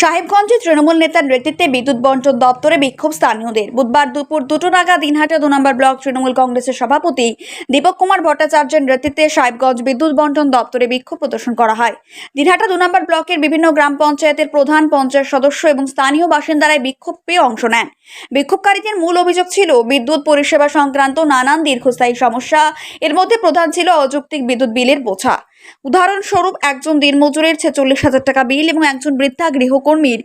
সাহেবগঞ্জে তৃণমূল নেতার নেতৃত্বে বিদ্যুৎ বন্টন দপ্তরে বিক্ষোভ স্থানীয়দের। বুধবার দুপুর দুটো নাগাদ দিনহাটা দু নম্বর ব্লক তৃণমূল কংগ্রেসের সভাপতি দীপক কুমার ভট্টাচার্যের নেতৃত্বে সাহেবগঞ্জ বিদ্যুৎ বন্টন দপ্তরে বিক্ষোভ প্রদর্শন করা হয়। দিনহাটা দু নম্বর ব্লকের বিভিন্ন গ্রাম পঞ্চায়েতের প্রধান পঞ্চায়েত সদস্য এবং স্থানীয় বাসিন্দারাই বিক্ষোভ পেয়ে অংশ নেন। বিক্ষোভকারীদের মূল অভিযোগ ছিল, বিদ্যুৎ পরিষেবা সংক্রান্ত নানান দীর্ঘস্থায়ী সমস্যা, এর মধ্যে প্রধান ছিল অযৌক্তিক বিদ্যুৎ বিলের বোঝা। উদাহরণস্বরূপ, একজন দিনমজুরের ছেচল্লিশ হাজার টাকা বিল এবং একজন বৃদ্ধা গৃহকর্মীর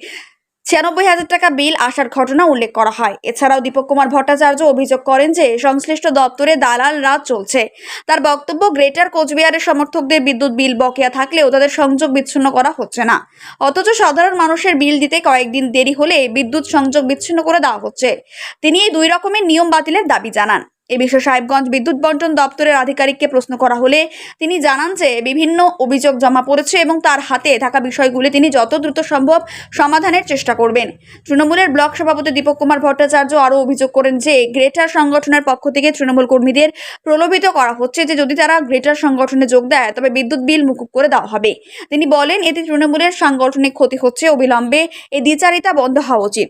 ছিয়ানব্বই হাজার টাকা বিল আসার ঘটনা উল্লেখ করা হয়। এছাড়াও দীপক কুমার ভট্টাচার্য অভিযোগ করেন যে, সংশ্লিষ্ট দপ্তরে দালাল রাজ চলছে। তার বক্তব্য, গ্রেটার কোচবিহারের সমর্থকদের বিদ্যুৎ বিল বকেয়া থাকলেও তাদের সংযোগ বিচ্ছিন্ন করা হচ্ছে না। অথচ সাধারণ মানুষের বিল দিতে কয়েকদিন দেরি হলে বিদ্যুৎ সংযোগ বিচ্ছিন্ন করে দেওয়া হচ্ছে। তিনি এই দুই রকমের নিয়ম বাতিলের দাবি জানান। এ বিষয়ে সাহেবগঞ্জ বিদ্যুৎ বন্টন দপ্তরের আধিকারিককে প্রশ্ন করা হলে তিনি জানান যে বিভিন্ন অভিযোগ জমা পড়েছে এবং তার হাতে থাকা বিষয়গুলি তিনি যত দ্রুত সম্ভব সমাধানের চেষ্টা করবেন। তৃণমূলের ব্লক সভাপতি দীপক কুমার ভট্টাচার্য আরও অভিযোগ করেন যে গ্রেটার সংগঠনের পক্ষ থেকে তৃণমূল কর্মীদের প্রলোভিত করা হচ্ছে যে যদি তারা গ্রেটার সংগঠনে যোগ দেয়, তবে বিদ্যুৎ বিল মুকুব করে দেওয়া হবে। তিনি বলেন, এতে তৃণমূলের সাংগঠনিক ক্ষতি হচ্ছে, অবিলম্বে এই দ্বিচারিতা বন্ধ হওয়া উচিত।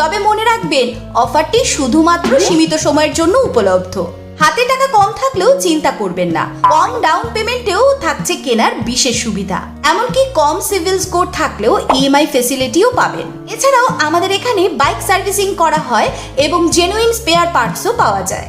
তবে মনে রাখবেন অফারটি শুধুমাত্র সীমিত সময়ের জন্য উপলব্ধ। হাতে টাকা কম থাকলেও চিন্তা করবেন না কম ডাউন পেমেন্টেও থাকছে কেনার বিশেষ সুবিধা। এমনকি কম সিভিল স্কোর থাকলেও ইএমআই ফেসিলিটিও পাবেন। এছাড়াও আমাদের এখানে বাইক সার্ভিসিং করা হয় এবং জেনুইন স্পেয়ার পার্টসও পাওয়া যায়।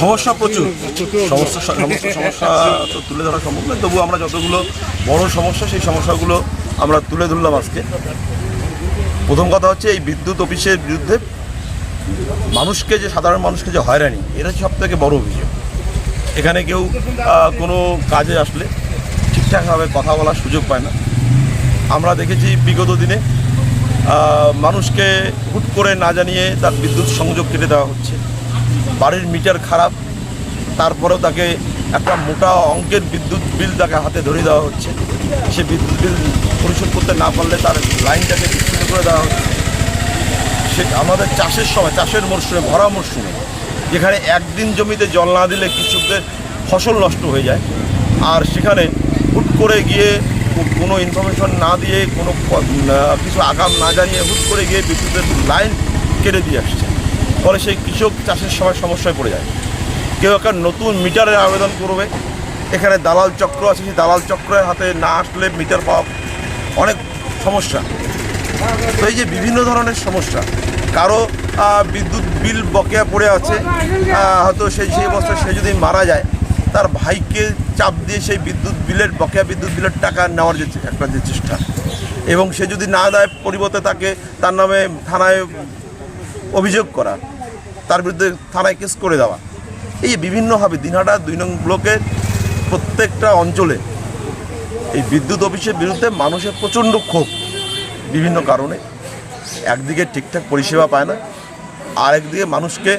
সমস্যা প্রচুর। সমস্যা, সমস্ত সমস্যা তো তুলে ধরা সম্ভব নয়। তবু আমরা যতগুলো বড় সমস্যা, সেই সমস্যাগুলো আমরা তুলে ধরলাম আজকে। প্রথম কথা হচ্ছে, এই বিদ্যুৎ অফিসের বিরুদ্ধে মানুষকে যে, সাধারণ মানুষকে যে হয়রানি, এটা সব থেকে বড় অভিযোগ। এখানে কেউ কোনো কাজে আসলে ঠিকঠাকভাবে কথা বলার সুযোগ পায় না। আমরা দেখেছি বিগত দিনে মানুষকে হুট করে না জানিয়ে তার বিদ্যুৎ সংযোগ কেটে দেওয়া হচ্ছে। বাড়ির মিটার খারাপ, তারপরেও তাকে একটা মোটা অঙ্কের বিদ্যুৎ বিল তাকে হাতে ধরে দেওয়া হচ্ছে। সে বিদ্যুৎ বিল পরিশোধ করতে না পারলে তার লাইনটাকে বিচ্ছিন্ন করে দেওয়া হচ্ছে। সে আমাদের চাষের সময়, চাষের মরশুমে, ভরা মরশুমে, যেখানে একদিন জমিতে জল না দিলে কৃষকদের ফসল নষ্ট হয়ে যায়। আর সেখানে হুট করে গিয়ে কোনো ইনফরমেশন না দিয়ে, কোনো কিছু আগাম না জানিয়ে হুট করে গিয়ে বিদ্যুতের লাইন কেটে দিয়ে আসছে। ফলে সেই কৃষক চাষের সময় সমস্যায় পড়ে যায়। কেউ একটা নতুন মিটারের আবেদন করবে, এখানে দালাল চক্র আছে, সেই দালাল চক্রের হাতে না আসলে মিটার পাওয়া অনেক সমস্যা। তো এই যে বিভিন্ন ধরনের সমস্যা, কারও বিদ্যুৎ বিল বকেয়া পড়ে আছে হয়তো সেই সেই অবস্থায় সে যদি মারা যায়, তার ভাইকে চাপ দিয়ে সেই বিদ্যুৎ বিলের, বকেয়া বিদ্যুৎ বিলের টাকা নেওয়ার যে একটা যে চেষ্টা। এবং সে যদি না দেয় পরিবর্তে তাকে তার নামে থানায় অভিযোগ করা। তার বিরুদ্ধে থানায় কেস করে দেওয়া। এই বিভিন্নভাবে দিনহাটা দুই নং ব্লকের প্রত্যেকটা অঞ্চলে এই বিদ্যুৎ অফিসের বিরুদ্ধে মানুষের প্রচণ্ড ক্ষোভ বিভিন্ন কারণে। একদিকে ঠিকঠাক পরিষেবা পায় না আর একদিকে মানুষকে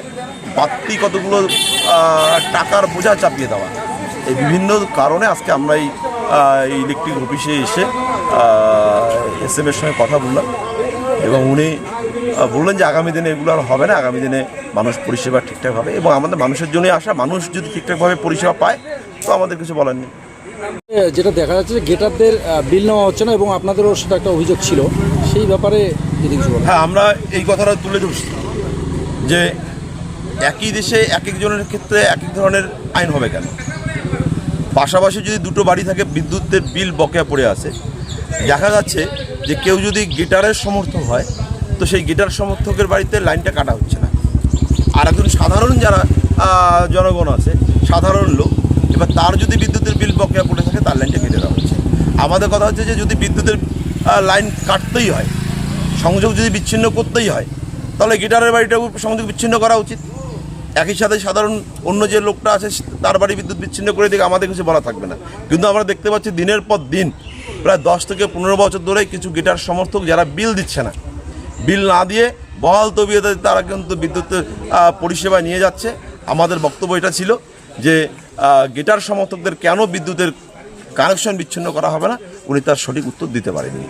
বাড়তি কতগুলো টাকার বোঝা চাপিয়ে দেওয়া। এই বিভিন্ন কারণে আজকে আমরা এই ইলেকট্রিক অফিসে এসে এস এম এর সঙ্গে কথা বললাম এবং উনি বললেন যে আগামী দিনে এগুলো আর হবে না আগামী দিনে মানুষ পরিষেবা ঠিকঠাক হবে এবং আমাদের মানুষের জন্যই আসা মানুষ যদি ঠিকঠাকভাবে পরিষেবা পায় তো আমাদের কিছু বলার নেই। যেটা দেখা যাচ্ছে যে গেটারদের বিল নেওয়া হচ্ছে না এবং আপনাদেরও সেটা একটা অভিযোগ ছিল সেই ব্যাপারে যদি কিছু হ্যাঁ আমরা এই কথাটা তুলে ধরছি যে একই দেশে এক একজনের ক্ষেত্রে এক এক ধরনের আইন হবে কেন? পাশাপাশি যদি দুটো বাড়ি থাকে বিদ্যুতের বিল বকেয়া পড়ে আছে দেখা যাচ্ছে যে কেউ যদি গিটারের সমর্থক হয় তো সেই গিটার সমর্থকের বাড়িতে লাইনটা কাটা হচ্ছে না। আর একজন সাধারণ যারা জনগণ আছে, সাধারণ লোক, এবার তার যদি বিদ্যুতের বিল বকেয়া পড়ে থাকে, তার লাইনটা কেটে দেওয়া হচ্ছে। আমাদের কথা হচ্ছে যে, যদি বিদ্যুতের লাইন কাটতেই হয়, সংযোগ যদি বিচ্ছিন্ন করতেই হয়, তাহলে গিটারের বাড়িটাও সংযোগ বিচ্ছিন্ন করা উচিত। একই সাথে সাধারণ অন্য যে লোকটা আছে, তার বাড়ি বিদ্যুৎ বিচ্ছিন্ন করে দিকে আমাদের কিছু বলা থাকবে না। কিন্তু আমরা দেখতে পাচ্ছি দিনের পর দিন, প্রায় দশ থেকে পনেরো বছর ধরে কিছু গিটার সমর্থক যারা বিল দিচ্ছে না বিল না দিয়ে বহাল তবিয়তে তারা কিন্তু বিদ্যুতের পরিষেবা নিয়ে যাচ্ছে। আমাদের বক্তব্য এটা ছিল যে গেটার সমর্থকদের কেন বিদ্যুতের কানেকশন বিচ্ছিন্ন করা হবে না? উনি তার সঠিক উত্তর দিতে পারেননি।